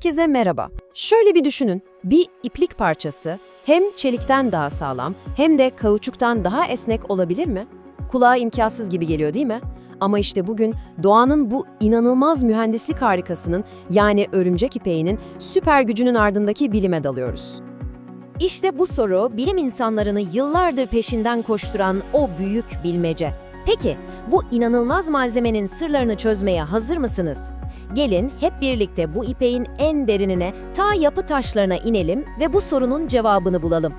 Herkese merhaba. Şöyle bir düşünün. Bir iplik parçası hem çelikten daha sağlam hem de kauçuktan daha esnek olabilir mi? Kulağa imkansız gibi geliyor değil mi? Ama işte bugün doğanın bu inanılmaz mühendislik harikasının yani örümcek ipeğinin süper gücünün ardındaki bilime dalıyoruz. İşte bu soru bilim insanlarını yıllardır peşinden koşturan o büyük bilmece. Peki bu inanılmaz malzemenin sırlarını çözmeye hazır mısınız? Gelin hep birlikte bu ipeğin en derinine, ta yapı taşlarına inelim ve bu sorunun cevabını bulalım.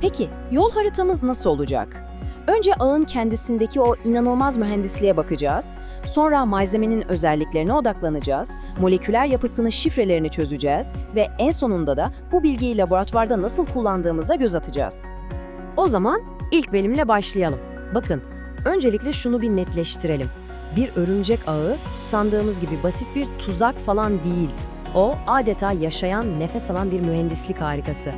Peki yol haritamız nasıl olacak? Önce ağın kendisindeki o inanılmaz mühendisliğe bakacağız. Sonra malzemenin özelliklerine odaklanacağız. Moleküler yapısını, şifrelerini çözeceğiz ve en sonunda da bu bilgiyi laboratuvarda nasıl kullandığımıza göz atacağız. O zaman ilk bölümle başlayalım. Bakın, öncelikle şunu bir netleştirelim. Bir örümcek ağı sandığımız gibi basit bir tuzak falan değil. O adeta yaşayan, nefes alan bir mühendislik harikası.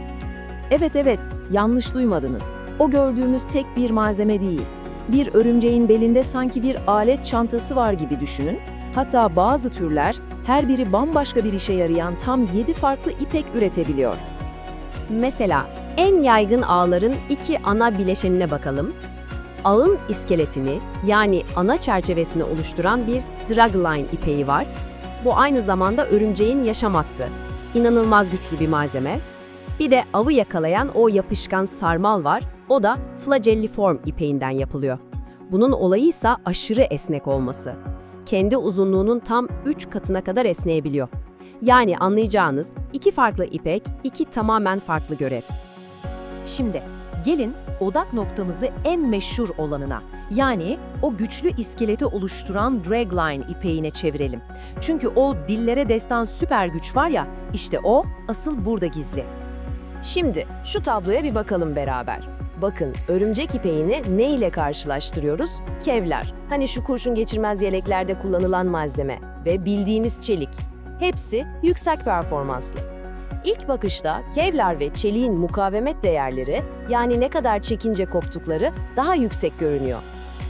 Evet evet, yanlış duymadınız. O gördüğümüz tek bir malzeme değil. Bir örümceğin belinde sanki bir alet çantası var gibi düşünün. Hatta bazı türler her biri bambaşka bir işe yarayan tam 7 farklı ipek üretebiliyor. Mesela en yaygın ağların iki ana bileşenine bakalım. Ağın iskeletini yani ana çerçevesini oluşturan bir dragline ipeği var. Bu aynı zamanda örümceğin yaşam hattı. İnanılmaz güçlü bir malzeme. Bir de avı yakalayan o yapışkan sarmal var. O da flagelliform ipeğinden yapılıyor. Bunun olayı ise aşırı esnek olması. Kendi uzunluğunun tam 3 katına kadar esneyebiliyor. Yani anlayacağınız iki farklı ipek, iki tamamen farklı görev. Şimdi gelin odak noktamızı en meşhur olanına yani o güçlü iskeleti oluşturan dragline ipeğine çevirelim. Çünkü o dillere destan süper güç var ya işte o asıl burada gizli. Şimdi şu tabloya bir bakalım beraber. Bakın örümcek ipeğini ne ile karşılaştırıyoruz? Kevlar. Hani şu kurşun geçirmez yeleklerde kullanılan malzeme ve bildiğimiz çelik. Hepsi yüksek performanslı. İlk bakışta kevlar ve çeliğin mukavemet değerleri yani ne kadar çekince koptukları daha yüksek görünüyor.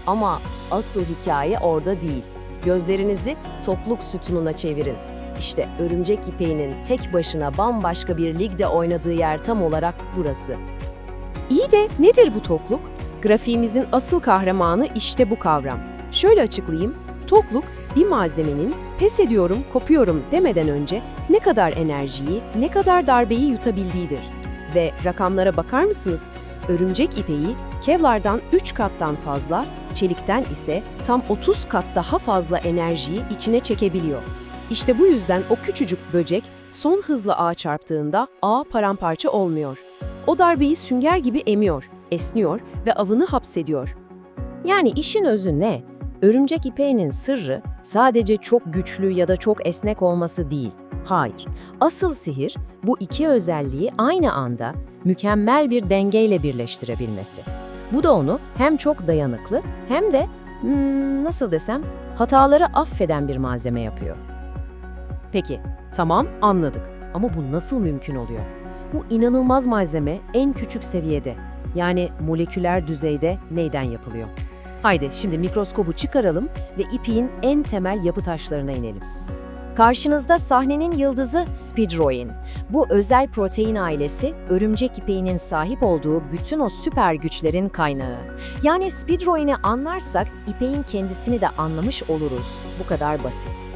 Ama asıl hikaye orada değil. Gözlerinizi tokluk sütununa çevirin. İşte örümcek ipeğinin tek başına bambaşka bir ligde oynadığı yer tam olarak burası. İyi de nedir bu tokluk? Grafiğimizin asıl kahramanı işte bu kavram. Şöyle açıklayayım. Tokluk bir malzemenin pes ediyorum, kopuyorum demeden önce ne kadar enerjiyi, ne kadar darbeyi yutabildiğidir. Ve rakamlara bakar mısınız? Örümcek ipeği Kevlar'dan 3 kattan fazla, çelikten ise tam 30 kat daha fazla enerjiyi içine çekebiliyor. İşte bu yüzden o küçücük böcek son hızla ağa çarptığında ağ paramparça olmuyor. O darbeyi sünger gibi emiyor, esniyor ve avını hapsediyor. Yani işin özü ne? Örümcek ipeğinin sırrı sadece çok güçlü ya da çok esnek olması değil. Hayır. Asıl sihir bu iki özelliği aynı anda mükemmel bir dengeyle birleştirebilmesi. Bu da onu hem çok dayanıklı hem de hmm, nasıl desem hataları affeden bir malzeme yapıyor. Peki, tamam anladık. Ama bu nasıl mümkün oluyor? Bu inanılmaz malzeme en küçük seviyede, yani moleküler düzeyde neyden yapılıyor? Haydi şimdi mikroskobu çıkaralım ve ipiğin en temel yapı taşlarına inelim. Karşınızda sahnenin yıldızı Spidroin. Bu özel protein ailesi, örümcek ipeğinin sahip olduğu bütün o süper güçlerin kaynağı. Yani Spidroin'i anlarsak ipeğin kendisini de anlamış oluruz. Bu kadar basit.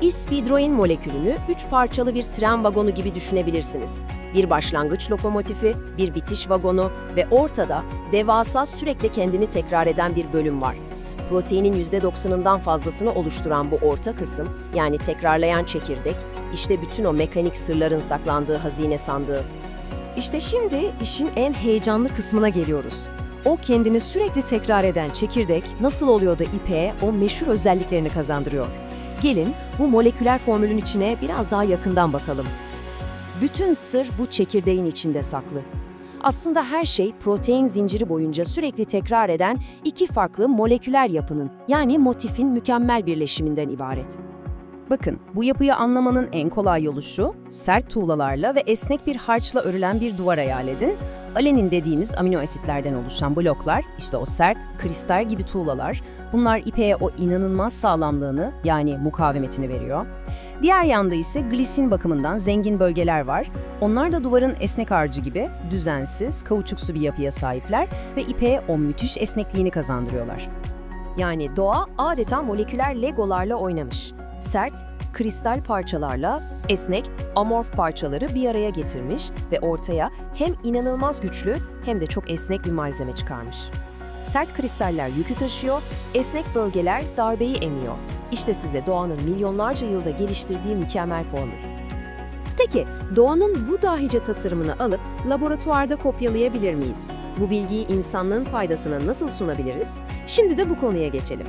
İspidroin molekülünü üç parçalı bir tren vagonu gibi düşünebilirsiniz. Bir başlangıç lokomotifi, bir bitiş vagonu ve ortada devasa sürekli kendini tekrar eden bir bölüm var. Proteinin %90'ından fazlasını oluşturan bu orta kısım, yani tekrarlayan çekirdek, işte bütün o mekanik sırların saklandığı hazine sandığı. İşte şimdi işin en heyecanlı kısmına geliyoruz. O kendini sürekli tekrar eden çekirdek nasıl oluyor da ipeğe o meşhur özelliklerini kazandırıyor? Gelin bu moleküler formülün içine biraz daha yakından bakalım. Bütün sır bu çekirdeğin içinde saklı. Aslında her şey protein zinciri boyunca sürekli tekrar eden iki farklı moleküler yapının yani motifin mükemmel birleşiminden ibaret. Bakın, bu yapıyı anlamanın en kolay yolu şu, sert tuğlalarla ve esnek bir harçla örülen bir duvar hayal edin. Alenin dediğimiz amino asitlerden oluşan bloklar, işte o sert, kristal gibi tuğlalar, bunlar ipeğe o inanılmaz sağlamlığını yani mukavemetini veriyor. Diğer yanda ise glisin bakımından zengin bölgeler var. Onlar da duvarın esnek harcı gibi düzensiz, kauçuksu bir yapıya sahipler ve ipeğe o müthiş esnekliğini kazandırıyorlar. Yani doğa adeta moleküler legolarla oynamış. Sert, kristal parçalarla esnek, amorf parçaları bir araya getirmiş ve ortaya hem inanılmaz güçlü hem de çok esnek bir malzeme çıkarmış. Sert kristaller yükü taşıyor, esnek bölgeler darbeyi emiyor. İşte size doğanın milyonlarca yılda geliştirdiği mükemmel formül. Peki, doğanın bu dahice tasarımını alıp laboratuvarda kopyalayabilir miyiz? Bu bilgiyi insanlığın faydasına nasıl sunabiliriz? Şimdi de bu konuya geçelim.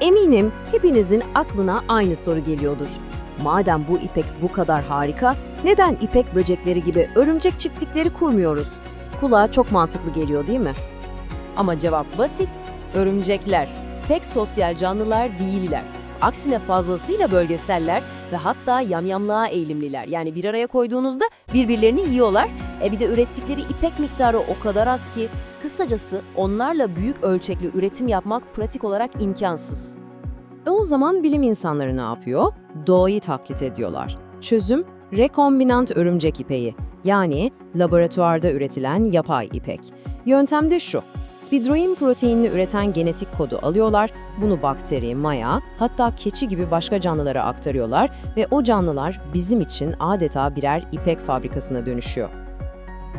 Eminim hepinizin aklına aynı soru geliyordur. Madem bu ipek bu kadar harika, neden ipek böcekleri gibi örümcek çiftlikleri kurmuyoruz? Kulağa çok mantıklı geliyor değil mi? Ama cevap basit. Örümcekler pek sosyal canlılar değiller. Aksine fazlasıyla bölgeseller ve hatta yamyamlığa eğilimliler. Yani bir araya koyduğunuzda birbirlerini yiyorlar. E bir de ürettikleri ipek miktarı o kadar az ki kısacası onlarla büyük ölçekli üretim yapmak pratik olarak imkansız. E o zaman bilim insanları ne yapıyor? Doğayı taklit ediyorlar. Çözüm rekombinant örümcek ipeği yani laboratuvarda üretilen yapay ipek. Yöntem de şu. Spidroin proteinini üreten genetik kodu alıyorlar, bunu bakteri, maya, hatta keçi gibi başka canlılara aktarıyorlar ve o canlılar bizim için adeta birer ipek fabrikasına dönüşüyor.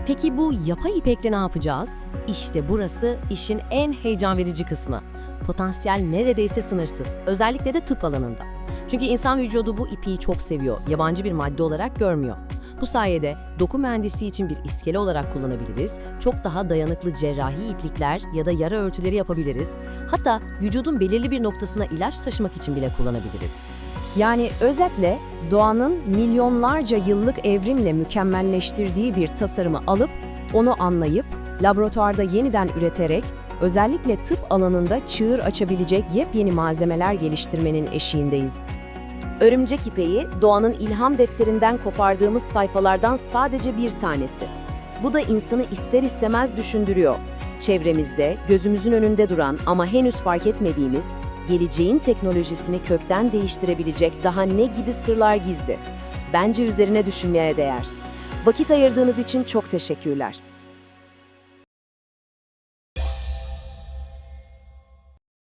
Peki bu yapay ipekle ne yapacağız? İşte burası işin en heyecan verici kısmı. Potansiyel neredeyse sınırsız, özellikle de tıp alanında. Çünkü insan vücudu bu ipiyi çok seviyor, yabancı bir madde olarak görmüyor. Bu sayede doku mühendisi için bir iskele olarak kullanabiliriz, çok daha dayanıklı cerrahi iplikler ya da yara örtüleri yapabiliriz, hatta vücudun belirli bir noktasına ilaç taşımak için bile kullanabiliriz. Yani özetle doğanın milyonlarca yıllık evrimle mükemmelleştirdiği bir tasarımı alıp onu anlayıp laboratuvarda yeniden üreterek özellikle tıp alanında çığır açabilecek yepyeni malzemeler geliştirmenin eşiğindeyiz. Örümcek ipeği doğanın ilham defterinden kopardığımız sayfalardan sadece bir tanesi. Bu da insanı ister istemez düşündürüyor. Çevremizde, gözümüzün önünde duran ama henüz fark etmediğimiz, geleceğin teknolojisini kökten değiştirebilecek daha ne gibi sırlar gizli. Bence üzerine düşünmeye değer. Vakit ayırdığınız için çok teşekkürler.